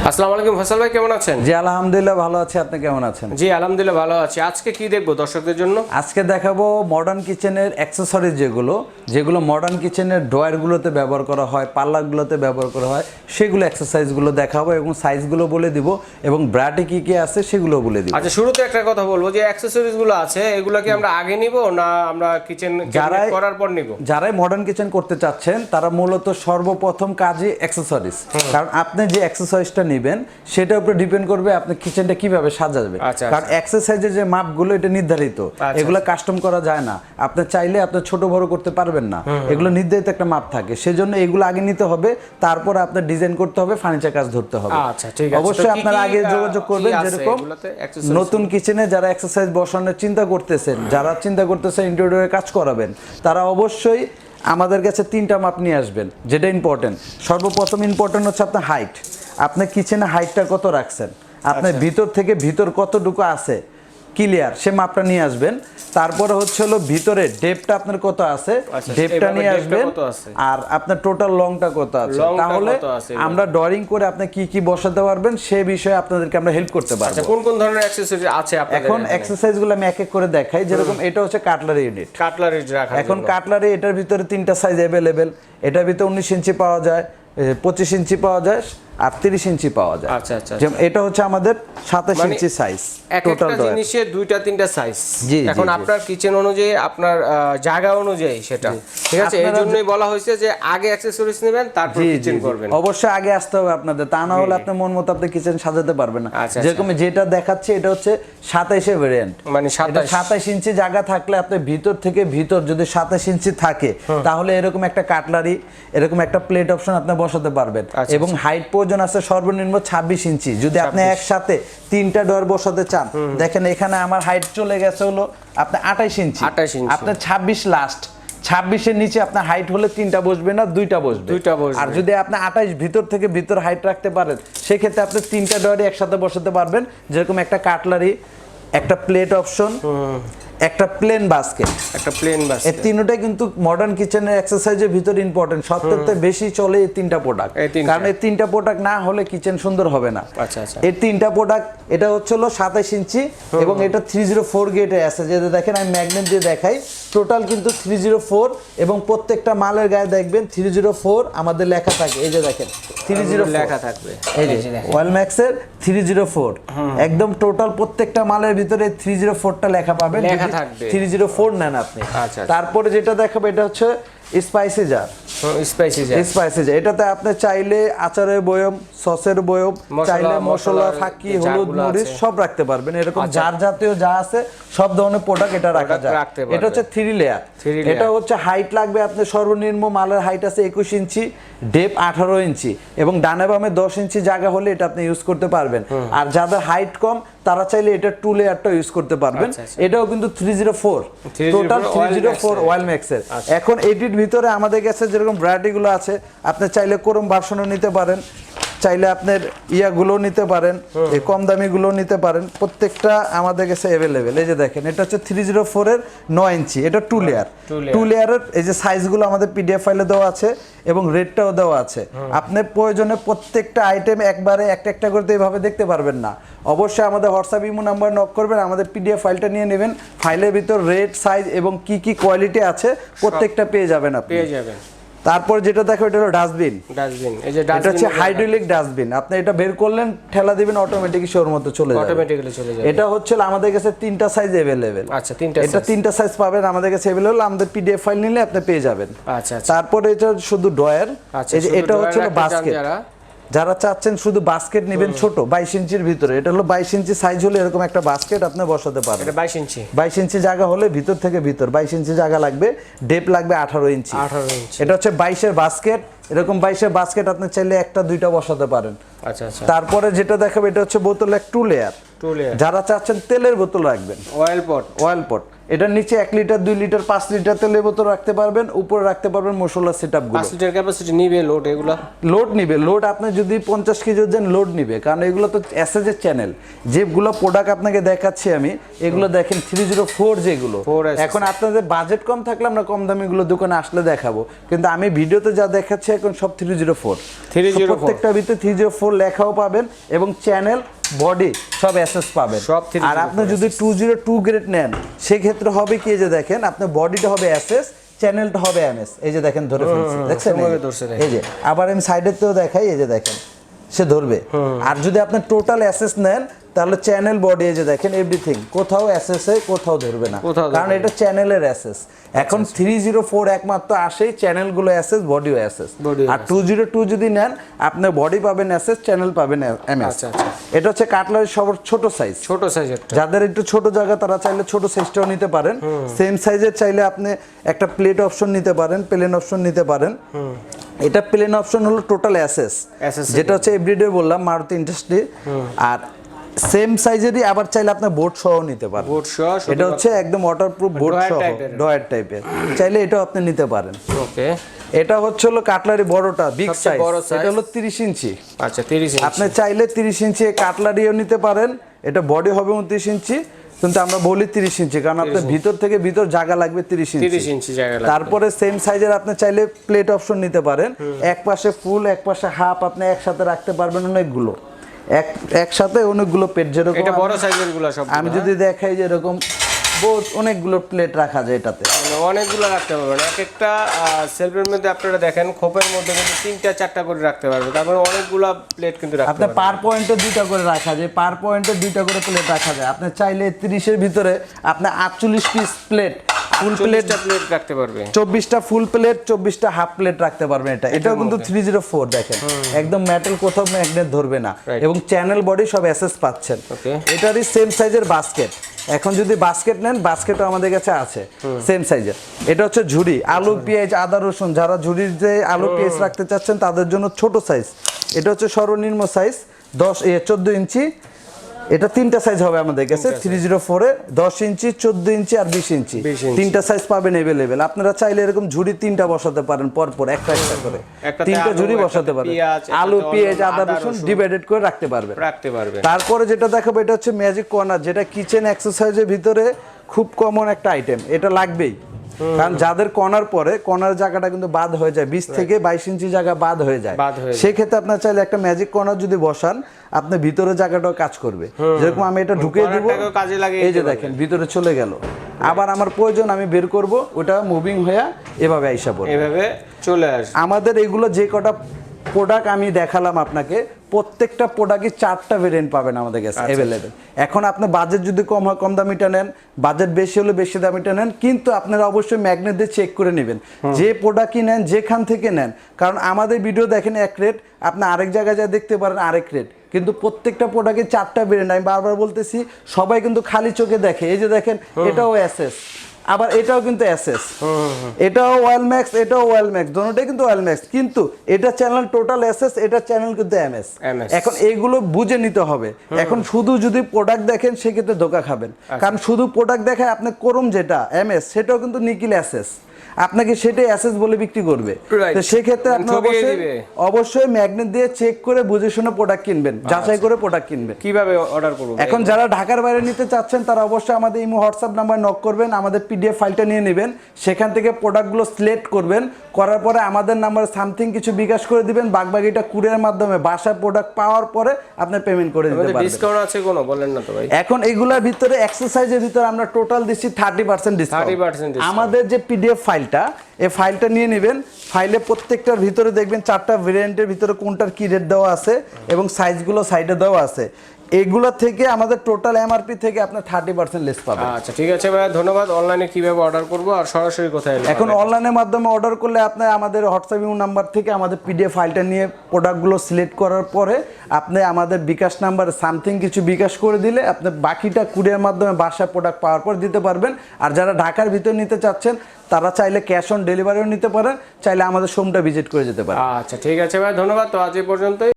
আসসালামু আলাইকুম ফসল ভাই কেমন আছেন? জি আলহামদুলিল্লাহ ভালো আছি। আপনি কেমন আছেন? জি আলহামদুলিল্লাহ ভালো আছি। আজকে কি দেখব দর্শকদের জন্য? আজকে দেখাবো মডার্ন কিচেনের অ্যাক্সেসরিজ যেগুলো যেগুলো মডার্ন কিচেনের ড্রয়ারগুলোতে ব্যবহার করা হয় পাল্লাগুলোতে ব্যবহার করা হয় সেগুলো এক্সারসাইজগুলো দেখাবো এবং সাইজগুলো বলে দিব এবং ব্র্যাটে কি কি আছে সেগুলো বলে দিব। আচ্ছা শুরুতে একটা কথা বলব যে অ্যাক্সেসরিজগুলো আছে এগুলো কি আমরা আগে নিব না আমরা কিচেন যারাই- করার পর নিব? যারাই মডার্ন কিচেন করতে চাচ্ছেন তারা মূলত সর্বপ্রথম কাজই অ্যাক্সেসরিজ কারণ আপনি যে অ্যাক্সেসরিজটা নেবেন সেটার উপরে ডিপেন্ড করবে আপনি কিচেনটা কীভাবে সাজাবে আচ্ছা, কারণ এক্সারসাইজের যে মাপগুলো এটা নির্ধারিত। আচ্ছা, এগুলো কাস্টম করা যায় না। আপনি চাইলে আপনি ছোট বড় করতে পারবেন না। এগুলো নির্ধারিত একটা মাপ থাকে। সেজন্য এগুলো আগে নিতে হবে তারপর আপনার ডিজাইন করতে হবে ফার্নিচার কাজ ধরতে হবে। আচ্ছা, ঠিক আছে। অবশ্যই আপনারা আগে যোগাযোগ করবেন যেরকম নতুন কিচেনে যারা এক্সারসাইজ বসানোর চিন্তা করতেছেন যারা চিন্তা করতেছেন ইন্টেরিয়রে কাজ করাবেন তারা অবশ্যই আমাদের কাছে তিনটা মাপ নিয়ে আসবেন যেটা ইম্পর্টেন্ট সর্বপ্রথম ইম্পর্টেন্ট হচ্ছে আপনার হাইট আপনি কিচেনে হাইটটা কত রাখছেন? আপনার আচ্ছা। ভিতর থেকে ভিতর কতটুকু আছে? ক্লিয়ার সে মাপটা নিয়ে আসবেন। তারপরে হচ্ছে হলো ভিতরে ডেপটা আপনার কত আছে? আচ্ছা, ডেপটা নিয়ে আসবেন। আর আপনার টোটাল লংটা কত আছে? তাহলে? আমরা ড্রয়িং করে আপনি কি কি বসাতে পারবেন সে বিষয়ে আপনাদেরকে আমরা হেল্প করতে পারব। আচ্ছা কোন কোন ধরনের অ্যাক্সেসরিজ আছে আপনাদের এখন এক্সারসাইজগুলো আমি এক এক করে দেখাই। যেরকম এটা হচ্ছে কাটলারি ইউনিট কাটলারিজ রাখা এখন কাটলারি এটার ভিতরে তিনটা সাইজ অ্যাভেলেবেল এটার ভিতরে উনিশ ইঞ্চি পাওয়া যায় পঁচিশ ইঞ্চি পাওয়া যায়। আর তিরিশ ইঞ্চি পাওয়া যায়। আচ্ছা, আচ্ছা, যেমন এটা হচ্ছে আমাদের সাতাশ মানে ইঞ্চি সাইজ টোটাল জিনিসের দুইটা তিনটা সাইজ জি, এখন আপনার কিচেন অনুযায়ী আপনার জায়গা অনুযায়ী সেটা। ঠিক আছে? এই জন্যই বলা হয়েছে যে আগে অ্যাক্সেসরিজ নেবেন তারপর কিচেন করবেন। অবশ্যই আগে আসতে হবে আপনাদের। তা না হলে আপনি মন মতো আপনি কিচেন সাজাতে পারবেন না। আচ্ছা, যেরকম যেটা দেখাচ্ছে এটা হচ্ছে সাতাইশে ভেরিয়েন্ট মানে এটা সাতাশ। সাতাইশ ইঞ্চি জায়গা থাকলে আপনি ভিতর থেকে ভিতর যদি সাতাইশ ইঞ্চি থাকে তাহলে এরকম একটা কাটলারি এরকম একটা প্লেট অপশন আপনি বসাতে পারবেন। আচ্ছা, এবং হাইট প্রয়োজন আছে সর্বনিম্ন ছাব্বিশ ইঞ্চি। যদি আপনি একসাথে তিনটা ডোর বসাতে চান দেখেন এখানে আমার হাইট চলে গেছে হলো আপনি আঠাইশ ইঞ্চি। 28 ইঞ্চি। আপনার ছাব্বিশ লাস্ট ছাব্বিশের নিচে আপনার হাইট হলে তিনটা বসবে না দুইটা বসবে। দুইটা বসবে। আর যদি আপনি আঠাইশ ভিতর থেকে ভিতর হাইট রাখতে পারেন সেক্ষেত্রে আপনি তিনটা ডয়ারি একসাথে বসাতে পারবেন। যেরকম একটা কাটলারি একটা প্লেট অপশন একটা প্লেন বাস্কেট একটা প্লেন বাস এই তিনটাই কিন্তু মডার্ন কিচেনের এক্সারসাইজের ভিতর ইম্পর্টেন্ট সবথেকে বেশি চলে এই তিনটা প্রোডাক্ট কারণ এই তিনটা প্রোডাক্ট না হলে কিচেন সুন্দর হবে না। আচ্ছা, আচ্ছা। এই তিনটা প্রোডাক্ট এটা হচ্ছে হলো সাতাইশ ইঞ্চি এবং এটা থ্রি জিরো ফোর গেটে আছে। যেটা দেখেন আমি ম্যাগনেট দিয়ে দেখাই। টোটাল কিন্তু থ্রি জিরো ফোর এবং প্রত্যেকটা মালের গায়ে দেখবেন থ্রি জিরো ফোর আমাদের লেখা থাকে। এই যে দেখেন থ্রি জিরো লেখা থাকবে। এই যে ওয়ালম্যাক্সের থ্রি জিরো ফোর একদম টোটাল প্রত্যেকটা মালের ভিতরে থ্রি জিরো ফোরটা লেখা পাবেন। থাকবে। থ্রি জিরো ফোর নেন আপনি আচ্ছা, আচ্ছা। তারপরে যেটা দেখাবে এটা হচ্ছে spicy jar spicy spicy jar এটাতে আপনি চাইলে আচারের বয়ম সসের বয়ম চাইলে মশলা ফাঁকি হলুদ মরিচ সব রাখতে পারবেন। এরকম আচ্ছা। জার জাতীয় যা আছে সব ধরনের প্রোডাক্ট এটা রাখা যায়। এটা হচ্ছে থ্রি লেয়ার এটা হচ্ছে হাইট লাগবে আপনার সর্বনিম্ন মালের হাইট আছে একুশ ইঞ্চি ডেপ আঠারো ইঞ্চি। এবং ডানে বামে দশ ইঞ্চি জায়গা হলে এটা আপনি ইউজ করতে পারবেন। আর যাদের হাইট কম তারা চাইলে এটা টু লেয়ারটা ইউজ করতে পারবেন। আচ্ছা, আচ্ছা। এটাও কিন্তু three zero four total three zero four. ওয়াইল ম্যাক্সের আচ্ছা। এখন এটির ভিতরে আমাদের কাছে যেরকম ভ্যারাইটিগুলো আছে আপনি চাইলে কোরম ভার্সনও নিতে পারেন। চাইলে আপনার ইয়াগুলো নিতে পারেন এই কম দামিগুলো নিতে পারেন। প্রত্যেকটা আমাদের কাছে অ্যাভেলেবেল এই যে দেখেন এটা হচ্ছে থ্রি জিরো ফোরের নয় ইঞ্চি এটা টু লেয়ার টু লেয়ারের এই যে সাইজগুলো আমাদের পিডিএফ ফাইলে দেওয়া আছে এবং রেটটাও দেওয়া আছে। আপনি প্রয়োজনে প্রত্যেকটা আইটেম একবারে একটা একটা করতে এইভাবে দেখতে পারবেন না। অবশ্যই আমাদের হোয়াটসঅ্যাপ ইমো নাম্বার নক করবেন আমাদের পিডিএফ ফাইলটা নিয়ে নেবেন। ফাইলের ভিতর রেট সাইজ এবং কি কি কোয়ালিটি আছে প্রত্যেকটা পেয়ে যাবেন আপনি। পেয়ে যাবেন। তারপর যেটা দেখো এটা হলো ডাস্টবিন। ডাস্টবিন এই যে এটা হচ্ছে হাইড্রোলিক ডাস্টবিন। আপনি এটা বের করলেন ঠেলা দিবেন অটোমেটিক শোর মতো চলে যাবে। অটোমেটিক্যালি চলে যাবে। এটা হচ্ছে আমাদের কাছে তিনটা সাইজ अवेलेबल আচ্ছা তিনটা এটা তিনটা সাইজ পাবেন আমাদের কাছে अवेलेबल আমাদের পিডিএফ ফাইল নিলে আপনি পেয়ে যাবেন। আচ্ছা আচ্ছা। তারপরে এটা শুধু ড্রয়ার আচ্ছা, এই যে এটা হচ্ছে বাস্কেট যারা? চাচ্ছেন শুধু বাস্কেট নেবেন ছোট বাইশ ইঞ্চির ভিতরে। এটা হলো বাইশ ইঞ্চি সাইজ হলে এরকম একটা বাস্কেট আপনি বসাতে পারবেন। বাইশ ইঞ্চি। বাইশ ইঞ্চি জায়গা হলে ভিতর থেকে ভিতর বাইশ ইঞ্চি জায়গা লাগবে ডেপ লাগবে আঠারো ইঞ্চি। আঠারো ইঞ্চি। এটা হচ্ছে বাইশের বাস্কেট এরকম বাইশের বাস্কেট আপনি চাইলে একটা দুইটা বসাতে পারেন। আচ্ছা আচ্ছা। তারপরে যেটা দেখাবে এটা হচ্ছে বোতল এক টু লেয়ার টু লেয়ার যারা চাচ্ছেন তেলের বোতল রাখবেন। অয়েল পট অয়েল পট এটার নিচে এক লিটার দুই লিটার পাঁচ লিটার তেলের বোতল রাখতে পারবেন উপরে রাখতে পারবেন মশলা সেটগুলো। পাঁচ লিটার ক্যাপাসিটি নিবে লোড এগুলো? লোড নিবে। লোড আপনি যদি পঞ্চাশ কেজি দেন লোড নিবে কারণ এগুলো তো এসএসের চ্যানেল যেগুলো প্রোডাক্ট আপনাকে দেখাচ্ছি আমি এগুলো দেখেন থ্রি জিরো ফোর যেগুলো। 4SS এখন আপনাদের বাজেট কম থাকলে আমরা কম দামিগুলো দোকানে আসলে দেখাবো। কিন্তু আমি ভিডিওতে যা দেখাচ্ছি এখন সব থ্রি জিরো ফোর 304 প্রত্যেকটা ভিতরে থ্রি জিরো ফোর লেখাও পাবেন এবং চ্যানেল বডি সব অ্যাসেস পাবেন। সব 304 আর আপনি যদি টু জিরো টু গ্রেড নেন সেক্ষেত্রে হবে কি যে দেখেন আপনার বডিটা হবে এসএস চ্যানেলটা হবে এমএস এই যে দেখেন ধরে ফেলছে দেখছেন। এই যে আবার আমি সাইডের তেও দেখাই এই যে দেখেন সে ধরবে। আর যদি আপনি টোটাল অ্যাসেস নেন তাহলে চ্যানেল বডি যে দেখেন এভরিথিং কোথাও অ্যাসেস কোথাও ধরবে না। কারণ এটা চ্যানেলের অ্যাসেস এখন থ্রি জিরো ফোর একমাত্র আসেই চ্যানেলগুলো অ্যাসেস বডিও অ্যাসেস আর টু জিরো টু যদি নেন আপনি বডি পাবেন অ্যাসেস চ্যানেল পাবেন এমএস আচ্ছা, আচ্ছা। এটা হচ্ছে কাটলারের সবার ছোট সাইজ ছোট সাইজেরটা যাদের একটু ছোট জায়গা তারা চাইলে ছোট সাইজটাও নিতে পারেন। সেম সাইজের চাইলে আপনি একটা প্লেট অপশন নিতে পারেন প্লেন অপশন নিতে পারেন। এটা প্লেন অপশন হলো টোটাল অ্যাসেস যেটা হচ্ছে এভরিডে বললাম মারুতি ইন্ডাস্ট্রি আর সেম সাইজেরই আবার চাইলে আপনি বোর্ড সহ নিতে পারেন। বোর্ড সহ এটা হচ্ছে একদম ওয়াটারপ্রুফ বোর্ড সহ ডয়ার টাইপের চাইলে এটাও আপনি নিতে পারেন। ওকে এটা হচ্ছে হলো কাটলারি বড়টা বিগ সাইজ এটা হলো 30 ইঞ্চি। আচ্ছা তিরিশ আপনি চাইলে তিরিশ ইঞ্চি কাটলারিও নিতে পারেন। এটা বডি হবে উনত্রিশ ইঞ্চি কিন্তু আমরা বলি তিরিশ ইঞ্চি কারণ আপনার ভিতর থেকে ভিতর জায়গা লাগবে তিরিশ তিরিশ ইঞ্চি ইঞ্চি জায়গা লাগবে। তারপরে সেম সাইজের আপনি চাইলে প্লেট অপশন নিতে পারেন। এক পাশে ফুল এক পাশে হাফ আপনি একসাথে রাখতে পারবেন অনেকগুলো। এক একসাথে অনেকগুলো পেট যেরকম এটা বড় সাইজেরগুলা সব আমি যদি দেখাই যে এরকম বহুত অনেকগুলো প্লেট রাখা যায় এটাতে। মানে অনেকগুলো রাখতে পারবেন এক একটা সেলফের মধ্যে আপনারা দেখেন খোপের মধ্যে কিন্তু তিনটা চারটা করে রাখতে পারবেন তারপরে অনেকগুলা প্লেট কিন্তু রাখতে আপনার পার পয়েন্টে দুইটা করে রাখা যায় পার পয়েন্টে দুইটা করে প্লেট রাখা যায়। আপনি চাইলে তিরিশের ভিতরে আপনি আটচল্লিশ piece plate full plate plate রাখতে পারবে। চব্বিশটা ফুল প্লেট চব্বিশটা হাফ প্লেট রাখতে পারবেন এটা। এটাও কিন্তু থ্রি জিরো ফোর দেখেন। একদম মেটাল কোথাও ম্যাগনেট ধরবে না। এবং চ্যানেল বডি সব অ্যাসেস পাচ্ছেন। এটারই সেম সাইজের বাস্কেট এখন যদি বাস্কেট নেন বাস্কেটও আমাদের কাছে আছে। সেম সাইজের এটা হচ্ছে ঝুড়ি। আলু পেঁয়াজ আদা রসুন যারা ঝুড়ির যে আলু পেঁয়াজ রাখতে চাচ্ছেন তাদের জন্য ছোট সাইজ এটা হচ্ছে সর্বনিম্ন সাইজ দশ এ চোদ্দ ইঞ্চি। এটা তিনটা সাইজ হবে আমাদের কাছে। থ্রি জিরো ফোরে দশ ইঞ্চি চোদ্দ ইঞ্চি আর বিশ ইঞ্চি। 20 তিনটা সাইজ পাবেন এভেলেবেল আপনারা চাইলে এরকম ঝুড়ি তিনটা বসাতে পারেন পর পর একটা একটা করে। তিনটা ঝুড়ি বসাতে পারেন। আলু পেঁয়াজ আদা রসুন। ডিভাইডেড করে রাখতে পারবেন। রাখতে পারবে তারপরে যেটা দেখাবো এটা হচ্ছে ম্যাজিক কর্নার যেটা কিচেন এক্সারসাইজের ভিতরে খুব কমন একটা আইটেম এটা লাগবেই। কারণ যাদের কর্নার পরে কর্নার জায়গাটা কিন্তু বাদ হয়ে যায়। বিশ থেকে বাইশ ইঞ্চি জায়গা বাদ হয়ে যায়। সেক্ষেত্রে আপনার চাইলে একটা ম্যাজিক কর্নার যদি বসান আপনি ভিতরে জায়গাটাও কাজ করবে। যেরকম আমি এটা ঢুকে দিব কাজে লাগিয়ে এই যে দেখেন ভিতরে চলে গেল। আবার আমার প্রয়োজন আমি বের করব ওটা মুভিং হয়ে এভাবে আইসা পড়বে। এভাবে চলে আসে আমাদের এগুলো যে কটা প্রোডাক্ট আমি দেখালাম আপনাকে প্রত্যেকটা প্রোডাক্টই চারটা ভেরিয়েন্ট পাবেন আমাদের কাছে অ্যাভেলেবেল এখন আপনি বাজেট যদি কম হয় কম দামিটা নেন বাজেট বেশি হলে বেশি দামিটা নেন কিন্তু আপনারা অবশ্যই ম্যাগনেট দিয়ে চেক করে নেবেন। যে প্রোডাক্টই নেন যেখান থেকে নেন। কারণ আমাদের ভিডিও দেখেন এক রেট আপনি আরেক জায়গায় যা দেখতে পারেন আরেক রেট কিন্তু প্রত্যেকটা প্রোডাক্টের চারটা ভেরিয়েন্ট আমি বারবার বলতেছি সবাই কিন্তু খালি চোখে দেখে। এই যে দেখেন এটাও অ্যাসেস আবার এটাও কিন্তু অ্যাসেস। এটাও ওয়েল ম্যাক্স এটাও ওয়েল ম্যাক্স দুটোটাই কিন্তু ওয়েল ম্যাক্স কিন্তু এটা চ্যানেল টোটাল অ্যাসেস এটা চ্যানেল কিন্তু এমএস এখন এইগুলো বুঝে নিতে হবে। এখন শুধু যদি প্রোডাক্ট দেখেন সেক্ষেত্রে ধোকা খাবেন। কারণ শুধু প্রোডাক্ট দেখায় আপনি করুন যেটা এমএস সেটাও কিন্তু নিকিল অ্যাসেস আপনাকে সেটাই অ্যাসেস বলে বিক্রি করবে। তো সেক্ষেত্রে মানে আপনি অবশ্যই অবশ্যই ম্যাগনেট দিয়ে চেক করে বুঝে শুনে প্রোডাক্ট কিনবেন যাচাই করে প্রোডাক্ট কিনবেন। কীভাবে অর্ডার করব? এখন যারা ঢাকার বাইরে নিতে চাচ্ছেন তারা অবশ্যই আমাদের ইমো হোয়াটসঅ্যাপ নাম্বার নক করবেন আমাদের পিডিএফ ফাইলটা নিয়ে নেবেন। সেখান থেকে প্রোডাক্টগুলো সিলেক্ট করবেন। করার পরে আমাদের নাম্বার সামথিং কিছু বিকাশ করে দিবেন। বাগবাগিটা কুরিয়ার মাধ্যমে বাসায় প্রোডাক্ট পাওয়ার পরে আপনি পেমেন্ট করে দিতে পারবেন। ডিসকাউন্ট আছে কোনো? বলেন না তো ভাই। এখন এগুলোর ভিতরে এক্সারসাইজের ভিতরে আমরা টোটাল দিচ্ছি থার্টি পার্সেন্ট 30% ডিসকাউন্ট discount। আমাদের যে পিডিএফ ফাইলটা, এই ফাইলটা নিয়ে নেবেন। ফাইলে প্রত্যেকটার ভিতরে দেখবেন চারটা ভেরিয়েন্টের ভিতরে কোনটার কী রেট দেওয়া আছে এবং সাইজগুলো সাইডে দেওয়া আছে। এগুলো থেকে আমাদের টোটাল এমআরপি থেকে আপনার থার্টি পার্সেন্ট লেস পাবেন। আচ্ছা ঠিক আছে ভাই ধন্যবাদ। অনলাইনে কীভাবে অর্ডার করব আর সরাসরি কোথায় এখন অনলাইনের মাধ্যমে অর্ডার করলে আপনি আমাদের হোয়াটসঅ্যাপ ইউ নাম্বার থেকে আমাদের পিডিএফ ফাইলটা নিয়ে প্রোডাক্টগুলো সিলেক্ট করার পরে আপনি আমাদের বিকাশ নাম্বার সামথিং কিছু বিকাশ করে দিলে আপনি বাকিটা কুরিয়ার মাধ্যমে বাসায় প্রোডাক্ট পাওয়ার পর দিতে পারবেন। আর যারা ঢাকার ভিতর নিতে চাচ্ছেন তারা চাইলে ক্যাশ অন ডেলিভারিও নিতে পারেন চাইলে আমাদের সোমটা ভিজিট করে যেতে পারেন। আচ্ছা ঠিক আছে ভাই ধন্যবাদ। তো আজ এই পর্যন্তই।